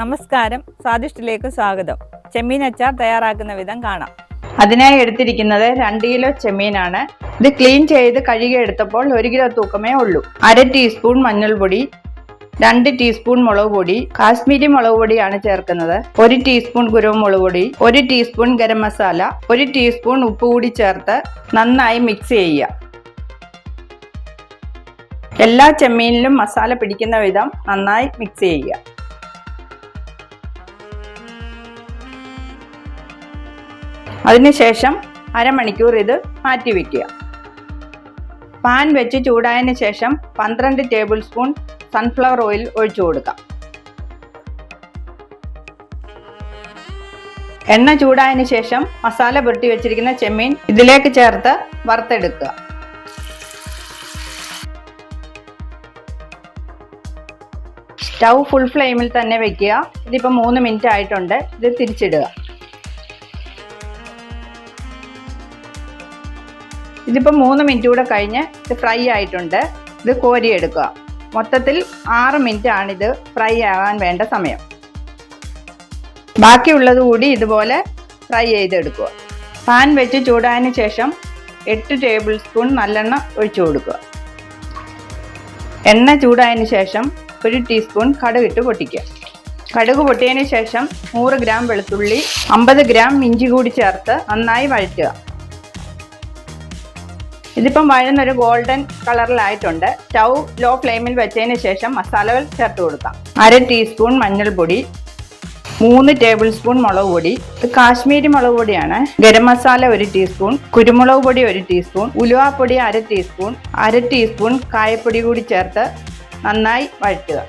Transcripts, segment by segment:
നമസ്കാരം. സ്വാദിഷ്ടിലേക്ക് സ്വാഗതം. ചെമ്മീൻ അച്ചാർ തയ്യാറാക്കുന്ന വിധം കാണാം. അതിനായി എടുത്തിരിക്കുന്നത് രണ്ട് കിലോ ചെമ്മീനാണ്. ഇത് ക്ലീൻ ചെയ്ത് കഴുകി എടുത്തപ്പോൾ ഒരു കിലോ തൂക്കമേ ഉള്ളൂ. അര ടീസ്പൂൺ മഞ്ഞൾപ്പൊടി രണ്ട് ടീസ്പൂൺ മുളക് പൊടി കാശ്മീരി മുളക് പൊടിയാണ് ചേർക്കുന്നത്. ഒരു ടീസ്പൂൺ കുരുമുളക് പൊടി ഒരു ടീസ്പൂൺ ഗരം മസാല ഒരു ടീസ്പൂൺ ഉപ്പ് കൂടി ചേർത്ത് നന്നായി മിക്സ് ചെയ്യുക. എല്ലാ ചെമ്മീനിലും മസാല പിടിക്കുന്ന വിധം നന്നായി മിക്സ് ചെയ്യുക. അതിനുശേഷം അരമണിക്കൂർ ഇത് മാറ്റി വയ്ക്കുക പാൻ വെച്ച് ചൂടായതിനു ശേഷം പന്ത്രണ്ട് ടേബിൾ സ്പൂൺ സൺഫ്ലവർ ഓയിൽ ഒഴിച്ചു കൊടുക്കാം. എണ്ണ ചൂടായതിന് ശേഷം മസാല പുരട്ടി വെച്ചിരിക്കുന്ന ചെമ്മീൻ ഇതിലേക്ക് ചേർത്ത് വറുത്തെടുക്കുക. സ്റ്റൗ ഫുൾ ഫ്ലെയിമിൽ തന്നെ വെക്കുക. ഇതിപ്പോൾ മൂന്ന് മിനിറ്റ് ആയിട്ടുണ്ട്. ഇത് തിരിച്ചിടുക. ഇതിപ്പോൾ മൂന്ന് മിനിറ്റ് കൂടെ കഴിഞ്ഞ് ഇത് ഫ്രൈ ആയിട്ടുണ്ട്. ഇത് കോരിയെടുക്കുക. മൊത്തത്തിൽ ആറ് മിനിറ്റ് ആണിത് ഫ്രൈ ആകാൻ വേണ്ട സമയം. ബാക്കിയുള്ളത് കൂടി ഇതുപോലെ ഫ്രൈ ചെയ്തെടുക്കുക. പാൻ വെച്ച് ചൂടായതിനു ശേഷം എട്ട് ടേബിൾ സ്പൂൺ നല്ലെണ്ണ ഒഴിച്ചു കൊടുക്കുക. എണ്ണ ചൂടായതിന് ശേഷം ഒരു ടീസ്പൂൺ കടുകിട്ട് പൊട്ടിക്കുക. കടുക് പൊട്ടിയതിന് ശേഷം നൂറ് ഗ്രാം വെളുത്തുള്ളി അമ്പത് ഗ്രാം ഇഞ്ചി കൂടി ചേർത്ത് നന്നായി വഴറ്റുക. ഇതിപ്പം വഴുന്നൊരു ഗോൾഡൻ കളറിലായിട്ടുണ്ട് സ്റ്റൗ ലോ ഫ്ലെയിമിൽ വെച്ചതിന് ശേഷം മസാലകൾ ചേർത്ത് കൊടുക്കാം. അര ടീസ്പൂൺ മഞ്ഞൾപ്പൊടി മൂന്ന് ടേബിൾ സ്പൂൺ മുളക് പൊടി. ഇത് കാശ്മീരി മുളക് പൊടിയാണ്. ഗരം മസാല ഒരു ടീസ്പൂൺ കുരുമുളക് പൊടി ഒരു ടീസ്പൂൺ ഉലുവാപ്പൊടി അര ടീസ്പൂൺ അര ടീസ്പൂൺ കായപ്പൊടി കൂടി ചേർത്ത് നന്നായി വഴറ്റുക.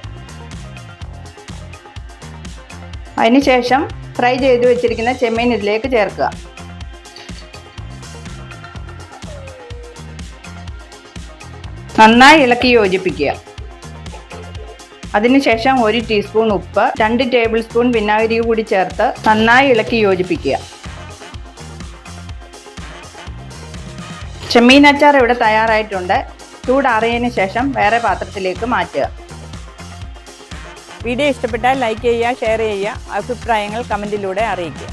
അതിനുശേഷം ഫ്രൈ ചെയ്ത് വെച്ചിരിക്കുന്ന ചെമ്മീൻ ഇതിലേക്ക് ചേർക്കുക. നന്നായി ഇളക്കി യോജിപ്പിക്കുക. അതിനുശേഷം ഒരു ടീസ്പൂൺ ഉപ്പ് രണ്ട് ടേബിൾ സ്പൂൺ വിനാഗിരി കൂടി ചേർത്ത് നന്നായി ഇളക്കി യോജിപ്പിക്കുക. ചെമ്മീൻ അച്ചാർ ഇവിടെ തയ്യാറായിട്ടുണ്ട്. ചൂടാറിയതിനു ശേഷം വേറെ പാത്രത്തിലേക്ക് മാറ്റുക. വീഡിയോ ഇഷ്ടപ്പെട്ടാൽ ലൈക്ക് ചെയ്യുക ഷെയർ ചെയ്യുക അഭിപ്രായങ്ങൾ കമന്റിലൂടെ അറിയിക്കുക.